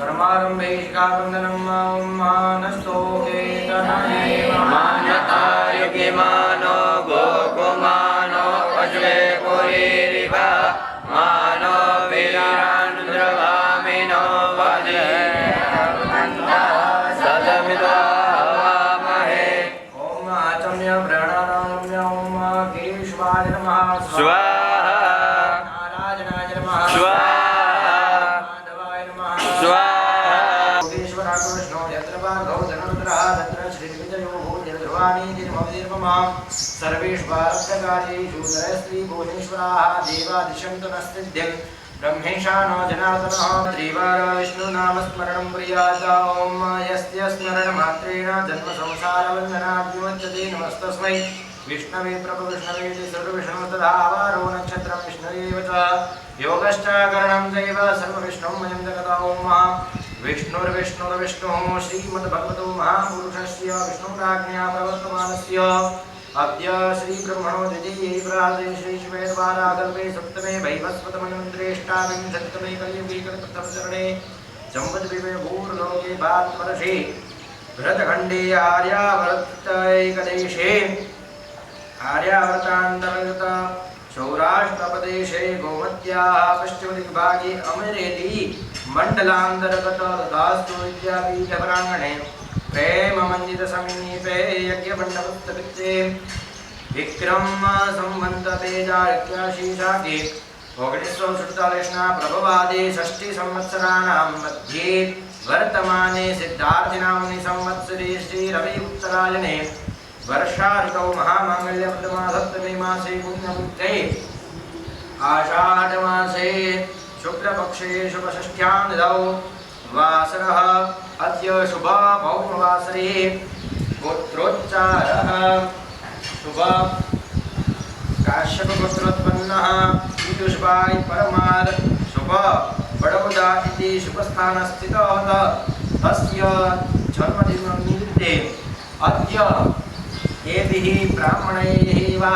कर्मारम्भे शिखाबन्धनं मानस्तो केतनमेव मानतायुगिमानो गोकुमानो अज्वे पुरीरिव मानो भूतिर्ध्रुवाणि तिर्मविर्ममा सर्वेष्वारब्धकार्येषु तरस्त्री भुवनेश्वराः देवादिशन्तु नस्तिद्यम् ब्रह्मेशानो जनार्दनः त्रिवार विष्णुनामस्मरणं प्रियात ॐ यस्य स्मरणमात्रेण जन्मसंसारबन्धनात् नमस्तस्मै विष्णवे प्रभविष्णवे सर्वविष्णु तथा वारो नक्षत्रं विष्णवेव च योगश्च करणं चैव सर्वविष्णुं मयं जगता विष्णुर्विष्णुर्विष्णुः श्रीमद्भगवतो महापुरुषस्य विष्णुराज्ञा प्रवर्तमानस्य अद्य श्रीब्रह्मणो द्वितीये प्राते श्रीशिवेद्वाराकल्पे सप्तमे वैवस्वतमन्त्रेष्टाविंशतितमे कलियुगे प्रथमचरणे सम्पद्विवे भूर्लोके भात्मरषे भरतखण्डे आर्यावर्तैकदेशे आर्यावर्तान्तर्गत महाराष्ट्रप्रदेशे गोमत्याः भागे अमरेली मण्डलान्तर्गत तथास्तु विद्यापीठप्राङ्गणे। प्रेममन्दिरसमीपे यज्ञमण्डपस्तकृत्ये विक्रमसंवन्ततेजाक्याशीशाके ओगणिस्वसुतालेशना प्रभवादे षष्टिसंवत्सराणां मध्ये वर्तमाने सिद्धार्थिनाम्नि संवत्सरे श्री रवि उत्तरायणे वर्षा ऋतौ महामाङ्गल्यप्रथमा सप्तमे मासे पुण्यपुत्रे आषाढमासे शुक्लपक्षे शुभषष्ठ्यानिदौ वासरः अद्य शुभा पौर्णवासरे गोत्रोच्चारः शुभा काश्यपगोत्रोत्पन्नः पीयूषभाय परमार्। शुभ बडौदा इति शुभस्थानस्थितः। तस्य जन्मदिनं निमित्ते अद्य एभिः ब्राह्मणैः वा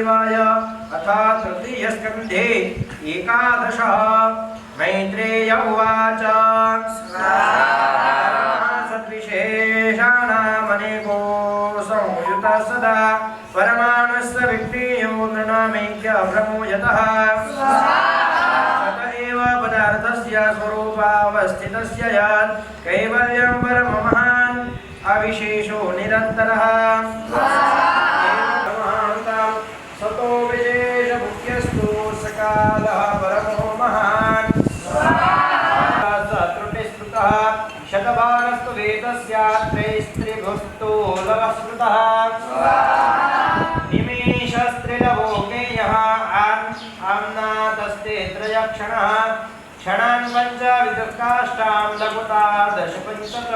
वासुदेवाय अथा तृतीयस्कन्धे एकादशः। मैत्रेय उवाच। सद्विशेषाणामनेको संयुतः सदा। परमाणुस्य विक्रीयो नृणामैक्य भ्रमोयतः पदार्थस्य स्वरूपावस्थितस्य यत्। कैवल्यं परममहान्। अविशेषो निरन्तरः। शतभागस्तु वेदस्यात्रैस्त्रिभुस्तु लवः स्मृतः निमेषस्त्रिलवोकेयः आम् आम्नातस्ते त्रयक्षणः क्षणान् पञ्चविदकाष्टां लघुता दशपञ्चक